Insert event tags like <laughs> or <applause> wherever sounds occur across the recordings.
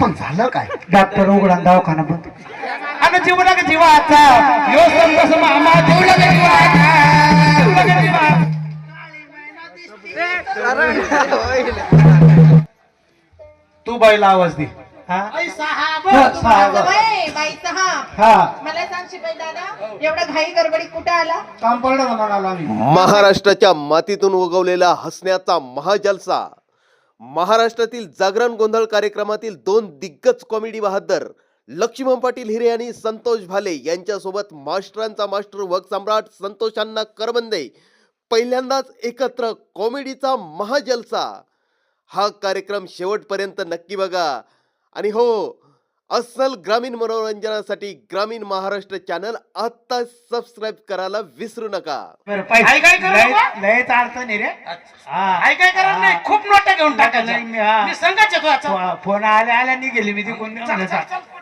पण झालं काय? डॉक्टर उघडा दवाखाना बंद. आणि जीवना का जीवाचा. यो संतोष मामा जीवना का जीवाचा. जीवना का जीवा तू बाईला आवाज दे. बाई साहेब. साहेब. बाई बाई साहेब. मला सांग शिपाई दादा एवढा घाई गडबडी कुठे आला? काम पडलं म्हणून आलो आम्ही? महाराष्ट्राच्या मातीतून उगवलेला हसण्याचा महाजलसा. महाराष्ट्रातील जागरण गोंधळ कार्यक्रमातील दोन दिग्गज कॉमेडी बहादर लक्ष्मण पाटील हिरे आणि संतोष भाले यांच्यासोबत मास्टरांचा मास्टर वक सम्राट संतोषांना करबंदे पहिल्यांदाच एकत्र कॉमेडीचा महाजलसा. हा कार्यक्रम शेवटपर्यंत नक्की बघा. आणि हो अस्सल ग्रामीण मनोरंजनासाठी ग्रामीण महाराष्ट्र चॅनल आत्ता सबस्क्राईब करायला विसरू नका. काय? लयच रे. हा. काय काय नाही खूप नोटा घेऊन टाकायच्या. हा. मी आता. फो- फोन आल्या आल्या निघेली मी चल, चल, चा- चल.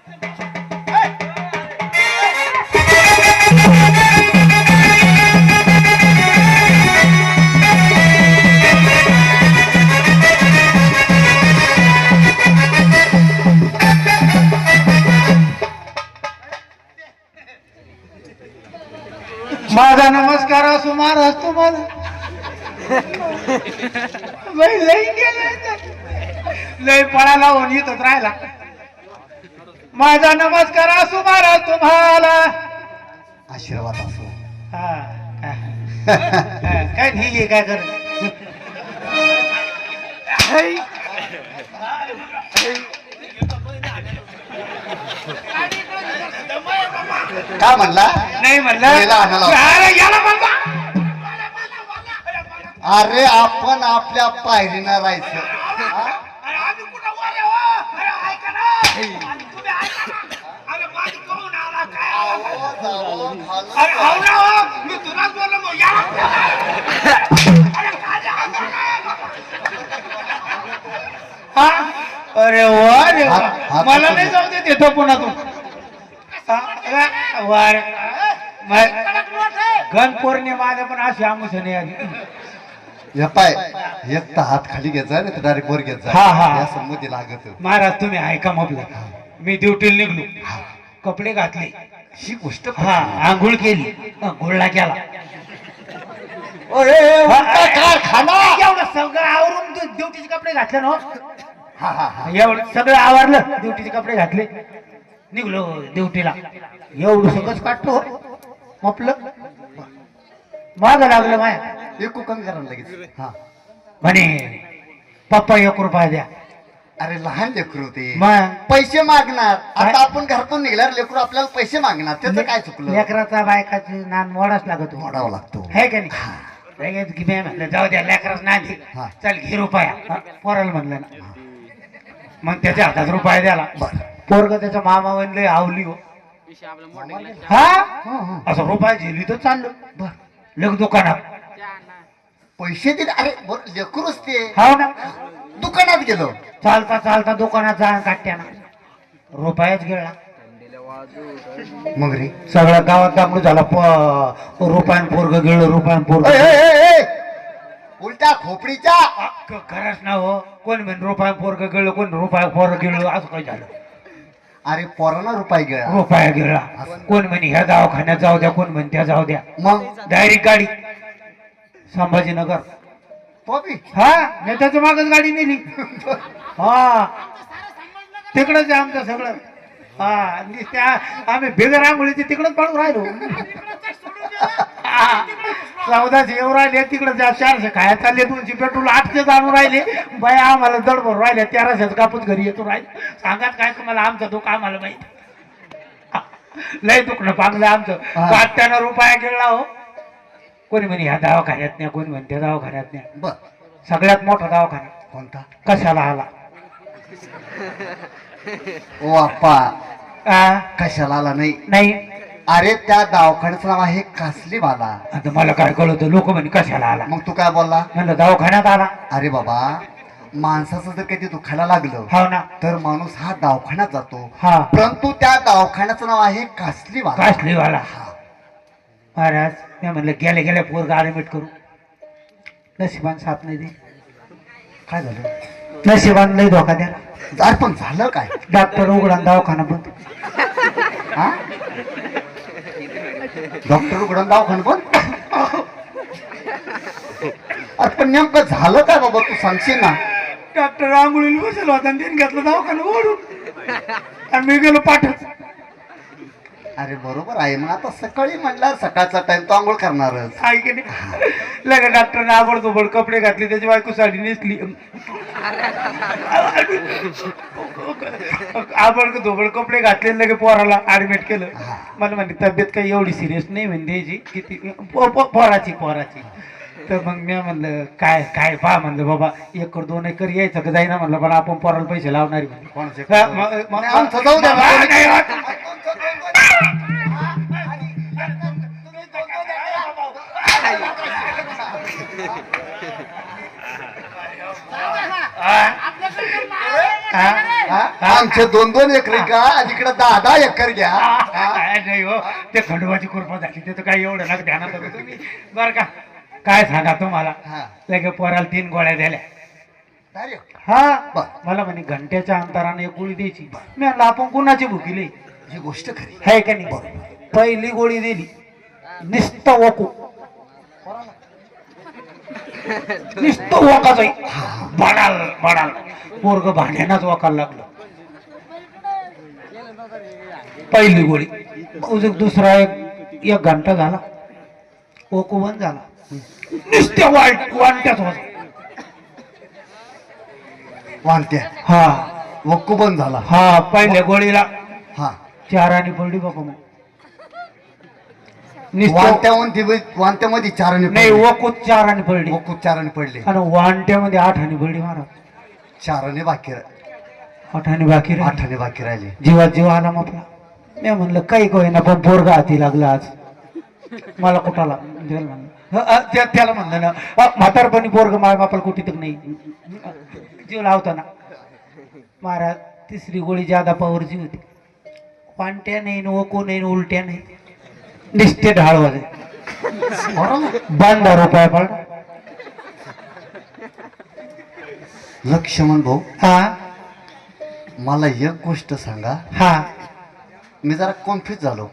माझा नमस्कार असो महाराज तुम्हाला लय लय गेले लय पळाला होऊन इथंच राहिला. माझा नमस्कार असो महाराज तुम्हाला. आशीर्वाद असो. हा, हा. हा, काय ठीक आहे काय कर काय म्हणला नाही म्हणलं याला आणायला. अरे, याला म्हणला. अरे आपण आपल्या पायरीनं राहायचं अरे आम्ही कुठं वर आहे, हो? अरे ऐका ना. आणि तुम्ही ऐका ना. अरे माझी कोण आला काय आला? अरे हो ना हो. मी तुलाच बोललो मग या. अरे खाली हात हा? अरे वा रे वा. हात- हात मला नाही. जाऊ दे देतो पुन्हा तू हा, गण पौर्णिमा पण अशी आमुस नाही आली. हे पाय एक तर हात खाली घ्यायचा नाही तर डायरेक्ट वर घ्यायचा हा, हा. या संमती लागत. महाराज तुम्ही ऐका म्हटलं मी ड्युटीला निघलो. कपडे घातले. ही गोष्ट हा आंघोळ केली. आंघोळला केला. अरे उलटा कारखाना! एवढं सगळं आवरून तू ड्युटीचे कपडे घातले ना हो? हा हा हा. एवढं सगळं आवरलं ड्युटीचे कपडे घातले. निघलो ड्युटीला. एवढं सगळंच काढतो. म्हटलं माग लागलं माया. एकू कमी करा लगेच. हा. म्हणे पप्पा एक रुपया द्या. अरे लहान लेकरू ते. मग? पैसे मागणार? आता आपण घरातून निघल्यावर लेकरू आपल्याला पैसे मागणार. त्याचं काय चुकलं? लेकराचा बायकाची नान मोडाच लागत. मोडावा लागतो. है का नाही? लगेच की मी म्हणलं जाऊ द्या लेकराच नाही. चल घे रुपया. हा, पोराला म्हणलं ना. मग त्याच्या हातात रुपया द्याला. बरं. पोरग त्याच्या मामा म्हणले आवली हो. हा? असं रुपया झेली तर चाललो. बर. लग दुकानात. पैसे दिले. अरे बरं, लेकरूच ते हो ना. दुकानात गेलो. चालता चालता दुकानात जा काट्याना रुपयाच गिळला मग रे. सगळ्या गावात दामडू झाला. प- रुपयान पोरग गिळलं रुपयान पोरग! उलट्या खोपडीच्या खरंच ना हो. कोण म्हण रुपया पोरग गिळलं कोण रुपया पोरग गिळलं असं काय झालं. अरे पोरांना रुपये गेला रुपया गिळला कोण म्हणे ह्या दवाखान्यात जाऊ द्या कोण म्हणे त्या जाऊ द्या. मग? डायरेक्ट गाडी. संभाजीनगर. पॉपी हा नेत्याच्या मागच गाडी नेली. हा. तिकडच आहे आमचं सगळं. हा आणि त्या आम्ही बिगर आंघोळीचे तिकडच पडून राहिलो. हा. <laughs> चौदाशे येऊ राहिले तिकडे त्या चारशे खाया चालले दोनशे पेट्रोल आठशे आणून राहिले. बाय आम्हाला दड भरून राहिले तेराशेच कापूस घरी येतो राहिले. सांगात काय तुम्हाला आमचं दुःख आम्हाला माहीत? लय दुखणं पांगलं आमचं. काट्यानं रुपया गेला हो. कोणी म्हणे ह्या दवाखान्यात नाही कोणी म्हणते दवाखान्यात नाही सगळ्यात मोठा दवाखाना. कोणता? कशाला आला? ओ आप्पा. आ, कशाला आला नाही? नाही. अरे त्या दवाखान्याचं नाव आहे कासली वाला आता मला काय कळत लोक म्हणे कशाला आला? मग तू काय बोलला? म्हणलं दवाखान्यात आला. अरे बाबा माणसाचं जर कधी दुखायला लागलं हो ना. तर माणूस हा दवाखान्यात जातो. हा. परंतु त्या दवाखान्याचं नाव आहे कासली वाला कासलीवाला महाराज मी म्हणलं गेले गेले पोरगा ऍडमिट करू. नशिबान साथ नाही दे काय झालं? नशिबान लय धोका द्या अरे पण झालं काय? डॉक्टर उघडा दवाखाना बंद हा डॉक्टर उघडून दवाखाना पण. अरे पण नेमकं झालं काय बाबा? तू सांगशील ना. डॉक्टर आंघोळीला बसलो होता आणि त्याने घेतलं दवाखाना ओढून. आणि मी गेलो पाठच. अरे बरोबर आहे. मग आता सकाळी म्हणला सकाळचा टाइम तो आंघोळ करणारच. आहे की नाही? लगे डॉक्टरने आबडतोबड कपडे घातले त्याची बायको साडी नेसली. आबड धोबड कपडे घातले लगे पोराला ऍडमिट केलं. मला म्हणते तब्येत काही एवढी सिरियस नाही म्हणजे किती पोराची पोराची. तर मग मी म्हणलं काय काय पहा म्हणलं बाबा एकर दोन एकर यायचं का जाईना? म्हणलं पण आपण पोराला पैसे लावणारी आमचं दोन दोन एकर का इकडे दहा दहा एकर घ्या. नाही हो ते खंडोबाची कृपा झाली ते तर काय एवढं ना ध्यानात होतं तुम्ही. बरं का काय सांगा तुम्हाला. लगे पोराला तीन गोळ्या दिल्या. हा. मला म्हणे घंट्याच्या अंतराने एक गोळी द्यायची. मी आपण कुणाची भुकीली ही गोष्ट खरी. आहे का नाही? पहिली गोळी दिली. नुसतं वकू नुसतं वकाच बडाल बडाल पोरग भांड्यानाच वाकायला लागलं. पहिली गोळी. अजून दुसरा एक एक घंटा झाला. ओको बंद झाला. नुसत्या वाट वाटत्याच होत. वानत्या हा. वक्कू बंद झाला. हा पहिल्या गोळीला. हा. चार आणि पडली बाबा मग. नुसतं वानत्या वानत्यामध्ये चाराने नाही वकूत चार आणि पडली वक्कू चाराने पडले आणि वांट्यामध्ये आठ आणि पडली महाराज. चाराने बाकी रा- आठ आणि बाकी राहिली. आठाने बाकी राहिले. जीवात जीव आला मग आपला मी म्हणलं काही ना पण पोरगा हाती लागला आज. मला कुठाला? त्याला म्हणलं. ह, अ, त्या- त्याला म्हणलं ना अ, म्हातारपणी पोरग माय बापाला कुठे तर नाही. जीव लावताना. महाराज तिसरी गोळी जादा पावरची होती. पांट्या नाही ओको नाही उलट्या नाही. निस्ते ढाळ वाजे बांधा रुपया पडला लक्ष्मण भाऊ हा. मला एक गोष्ट सांगा. हा. मी जरा कॉन्फ्युज झालो.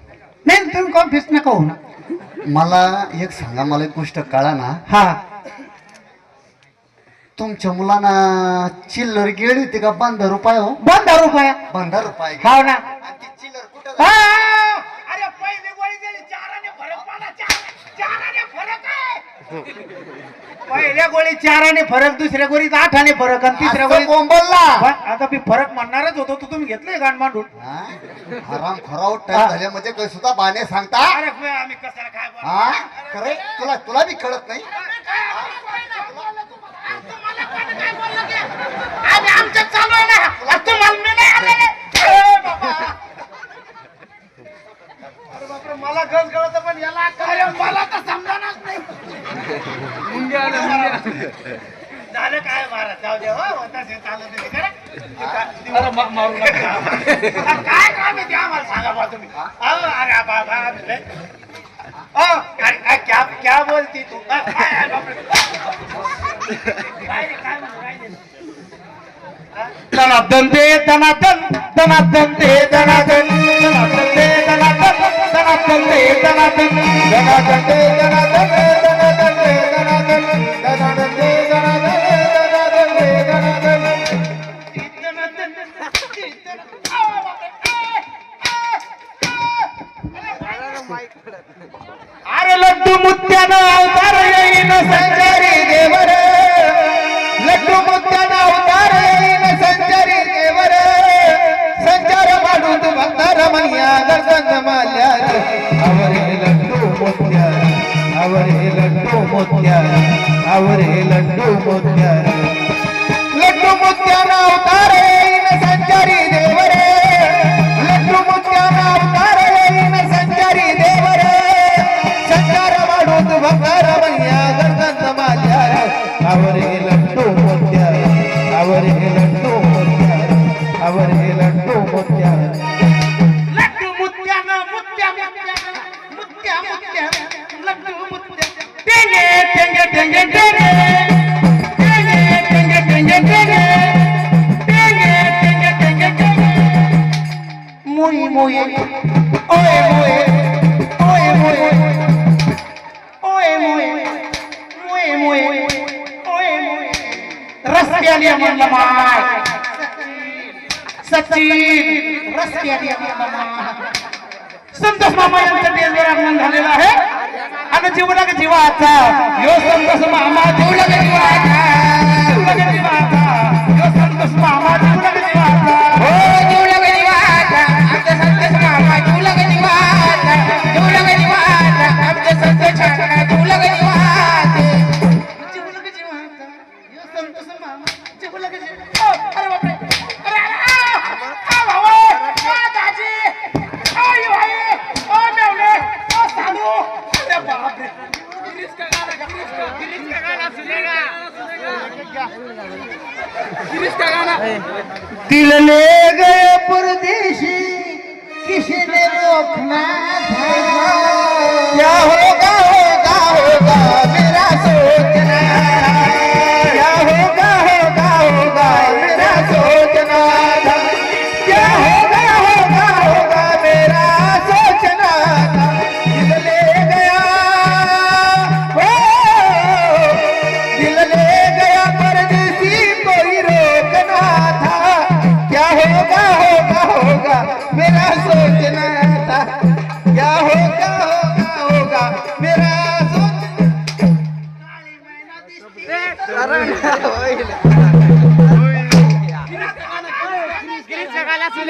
नाही तुम्ही कॉन्फ्युज नका होऊ. ना मला एक सांगा मला एक गोष्ट कळा ना हा. तुमच्या मुलांना चिल्लर गेली होती का? बांधा रुपये हो. बांधा रुपया. बांधा रुपये. हाव ना. हा अरे पहिली गोळी दिली चाराने फरक पडला चार चाराने फरक आहे. पहिल्या गोळीत चाराने फरक दुसऱ्या गोळीत आठाने फरक आणि तिसऱ्या गोळीत बोंबलला? आता मी फरक म्हणणारच होतो तो तुम्ही घेतलंय गाण मांडून? हराम खराव टाइम झाले म्हणजे काही सुद्धा बाने सांगता? अरे बे, आम्ही कशाला काय बोलतो? हा? खरे तुला तुला बी कळत नाही? आम्ही आमचं चालू आहे ना? तुम्हाला मी नाही आलेले? <laughs> ए, बाबा. मला गज गळत पण याला काय मला तर समजानाच नाही. झालं काय महाराज? जाऊ दे हो होता ते चालत खरं? मारू नका. काय काम आहे ते आम्हाला सांगा बा तुम्ही. अहो, अरे बाबा काय काय क्या बोलती तू? काय? काय? दनादन दे दनादन दनादन दे. அரலட்டு முத்தன அவதாரையின சஞ்சாரி தேவர லட்டு ಮುತ್ತನ ಅವತಾರೆಯಿನ ಸಂಚಾರಿ ದೇವರ ಸಂಚಾರ ಮಾಡುವುದು ಬಂದರ ಮನೆಯಾದ ಗಂಧ ಮಾಲ್ಯ आवर हे लड्डू मोत्या हे लड्डू मोत्या रस्त्याने म्हणलं माय सचिन रस्त्याने संतोष मामा यांचं डेंजर आगमन झालेलं आहे आणि जीवलग जीवाचा यो संतोष मामा जीवलग जीवाचा जीवलग जीवाचा यो संतोष मामा संतोष मामा किसी क्या हो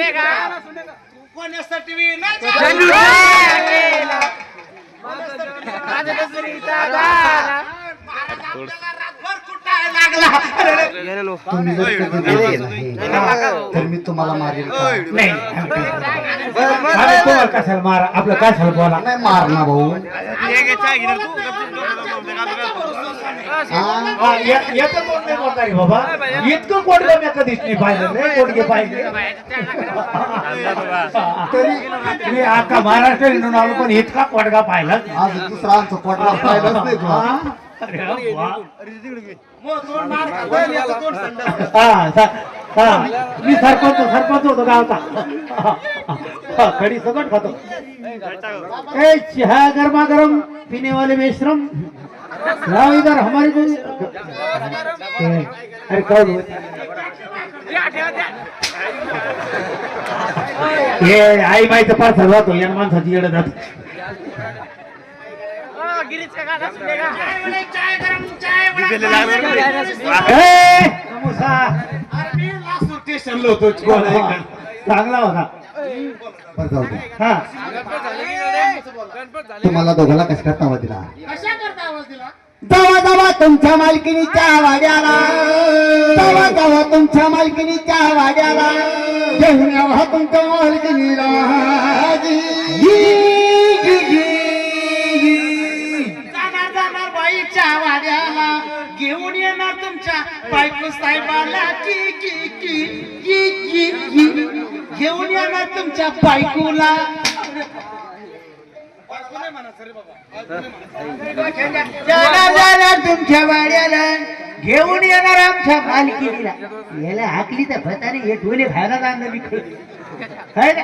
तुम्ही जर कधी गेले नाही तर मी तुम्हाला मारेल? नाही कशाला मारा? आपलं कशाला बोला? नाही मारना भाऊ. हा? हा, या- याचं तोंड नाही बोलता रे बाबा? इतकं कोडगं मी कधीच नाही पाहिलं रे कोडगे पाहिजे तरी मी आता महाराष्ट्र हिंडून आलो पण इतका कोडगा पाहिला आज दुसरा आमचं पोटला पाहिलंच नाही. हा. मी सरपंच सरपंच होतो गावचा. हा, कडी सगट खातो. ए चहा गरमा गरम पीने वाले में श्रम लाओ इधर हमारे को अरे कौन हो? आई माहिती पाच हजार तो या माणसाची येडं जात. चांगला होता हा तुम्हाला दोघाला कशा करता आवाज दिला जावा जावा तुमच्या मालकिनीच्या वाड्याला जावा जावा तुमच्या मालकिनीच्या वाड्याला घेऊन यावा तुमच्या मालकिनीला येणार बायको साहेबाला की की की की की की. घेऊन तुमच्या बायकोला. जाणार तुमच्या वाड्याला. घेऊन येणार आमच्या मालकीला याला हाकली तर भताने हे डोले खायला आणलं मी ना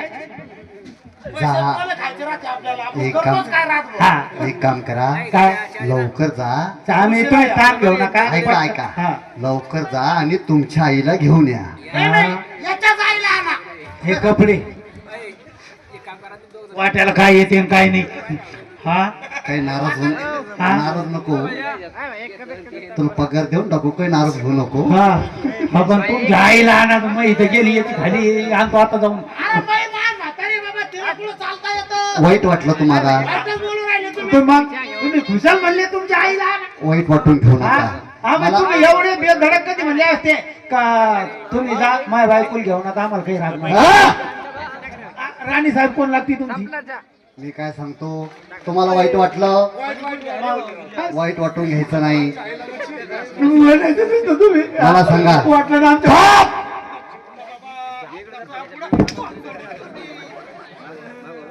जा एक काम हा एक काम करा. काय लवकर जा. आम्ही तुम्ही ताप घेऊ नका. ऐका हा. ऐका लवकर जा आणि तुमच्या आईला घेऊन या. हा. हे कपडे. वाट्याला काय येते आणि काय नाही. हा? काही नाराज होऊन हा? नाराज नको. तुला पगार देऊन टाकू काही नाराज होऊ नको. हा. हा, पण तुमच्या आईला आणा मग इथं गेली याची खाली आणतो आता जाऊन. वाईट वाटलं तुम्हाला? मग तुम्ही खुशाल म्हणले तुमच्या आईला. वाईट वाटून घेऊ? नका. हा, मग मला तुम्ही एवढे बेधडक कधी म्हणले असते? का तुम्ही जा माय बायकोल घेऊन आता आम्हाला काही राग नाही. हा? राणी साहेब कोण लागती तुमची? मी काय सांगतो? तुम्हाला वाईट वाटलं? वाईट वाटून घ्यायचं नाही. म्हणायचं नुसतं तुम्ही. मला सांगा. वाटलं ना आमच्या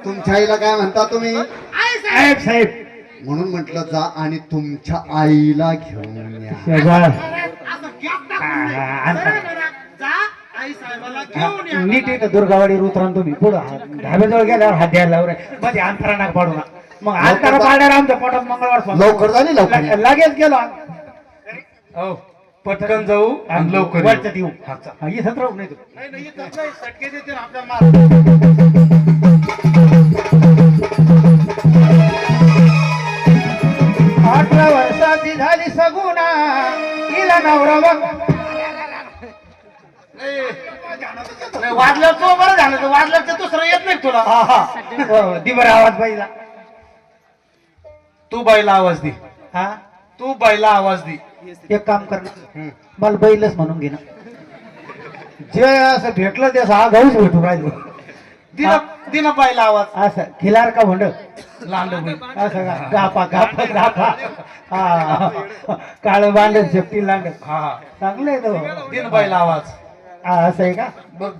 तुमच्या आईला काय म्हणता तुम्ही? साहेब साहेब. म्हणून म्हटलं जा आणि तुमच्या आईला घेऊन या. शेजार. आई साहेबाला घेऊन या नीट इथं दुर्गावाडी उतरा तुम्ही. पुढं ढाब्याजवळ गेल्यावर हात द्यायला लावलायमध्ये अंतरा नाक पाडू ना मग अंतरा पाडणार आमच्या पोटात मंगळवार. लवकर झाली लवकर ल- लगेच गेलो हो पटकन जाऊ आणि लवकर येऊ. वरच्यात येऊ हा, इथंच राहू नाही तू. नाही नाही इथं नाही, सटके आपल्या मार अठरा वर्षाची झाली सगुना तिला नवरा वाजल्यावर तो बरं झालं तर वाजल्यावर ते दुसरं येत नाही तुला. हा हा. दिबर आवाज तू बाईला आवाज दे. हा? तू बाईला आवाज दे. एक काम कर ना. मला बैलच म्हणून घे ना. जे असं भेटलं ते असं आगाऊच भेटू राहिलो. दिना दिना बाईला आवाज. असं खिलार का म्हणत लांड असं का? गापा गापा गापा हा. काळ बांधत शेपटी लांड हा. चांगलं आहे तो. दिन बाईला आवाज. हा, असं आहे का? बघ.